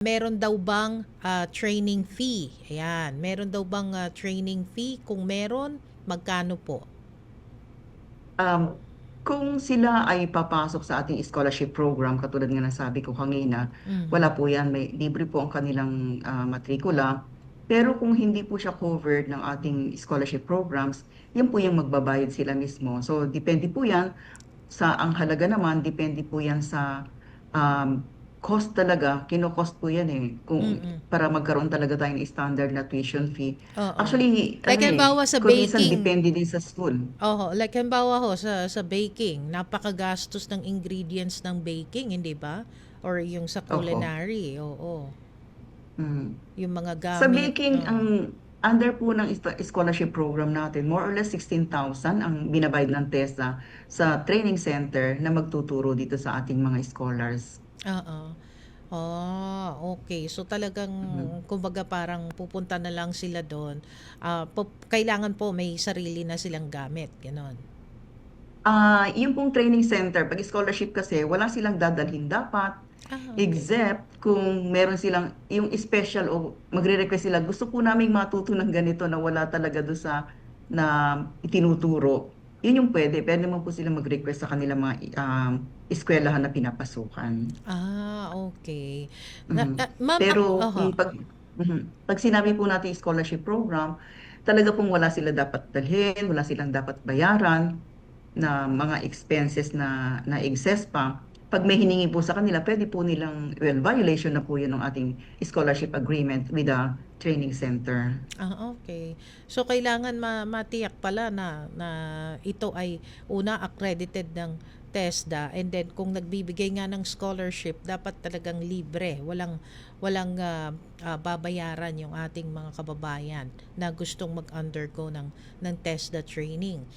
Meron daw bang ah, training fee? Ayan, meron daw bang ah, training fee? Kung meron, magkano po? Um, kung sila ay papasok sa ating scholarship program, katulad nga ng sabi ko kanina, Mhm. wala po yan. May libre po ang kanilang ah, matrikula. Pero kung hindi po siya covered ng ating scholarship programs, yan po yung magbabayad sila mismo. So, depende po yan sa, ang halaga naman, depende po yan sa um, cost talaga. Kino-cost po yan eh. Kung, Mm-mm. para magkaroon talaga tayo ng standard na tuition fee. Oo. Actually, Like ano eh, halimbawa sa kung minsan baking. depende din sa school. Oho, like halimbawa ho sa sa baking, napakagastos ng ingredients ng baking, hindi ba? Or yung sa culinary, oo. Mm. Yung mga gamit. Sa baking, oo. ang under po ng scholarship program natin, more or less 16,000 ang binabayad ng TESA sa training center na magtuturo dito sa ating mga scholars. Oo. Ah, okay. So talagang Mhm. kumbaga parang pupunta na lang sila doon. Ah, pu- kailangan po may sarili na silang gamit, ganon. Ah, yung pong training center, pag scholarship kasi, wala silang dadalhin dapat, Ah, okay. except kung meron silang, yung special o magre-request sila, gusto po namin matuto ng ganito na wala talaga doon sa na itinuturo. Yun yung pwede. Pwede naman po sila mag-request sa kanilang mga um, eskwelahan na pinapasukan. Ah, okay. Na, Mhm. ah, ma'am, Pero ah, oho. kung pag, mhm. pag sinabi po natin scholarship program, talaga pong wala sila dapat dalhin, wala silang dapat bayaran na mga expenses na na excess pa. Pag may hiningi po sa kanila, pwede po nilang, well, violation na po yun ng ating scholarship agreement with the training center. Ah, okay. So kailangan ma matiyak pala na na ito ay una accredited ng TESDA and then kung nagbibigay nga ng scholarship dapat talagang libre. Walang walang ah, ah, babayaran yung ating mga kababayan na gustong mag-undergo ng ng TESDA training.